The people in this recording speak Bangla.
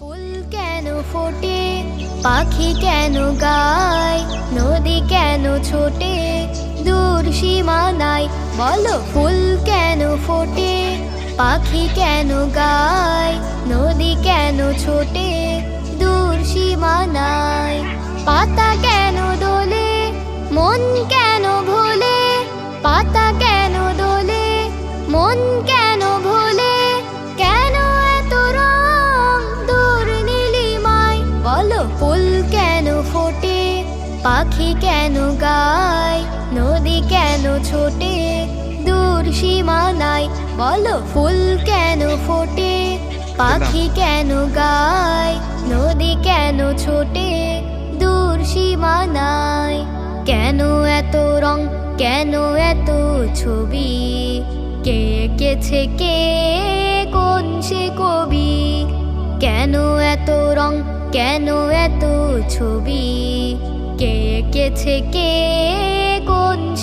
ফুল কেন ফোটে? পাখি কেন গায়? নদী কেন ছোটে? দূর সীমানায় বলো ফুল কেন ফোটে? পাখি কেন গায়? নদী কেন ছোটে? দূর সীমানায় পাতা কেন ফুল কেন ফোটে? পাখি কেন গায়? নদী কেন ছোটে? দূর সীমানায় বলো ফুল কেন ফোটে? পাখি কেন গায়? নদী কেন ছোটে? দূর সীমানায় কেন এত রং? কেন এত ছবি? কে এঁকেছে কে? কোন সে কবি? কেন এত রং? কেন এত ছবি? কে কেছে কে? কোন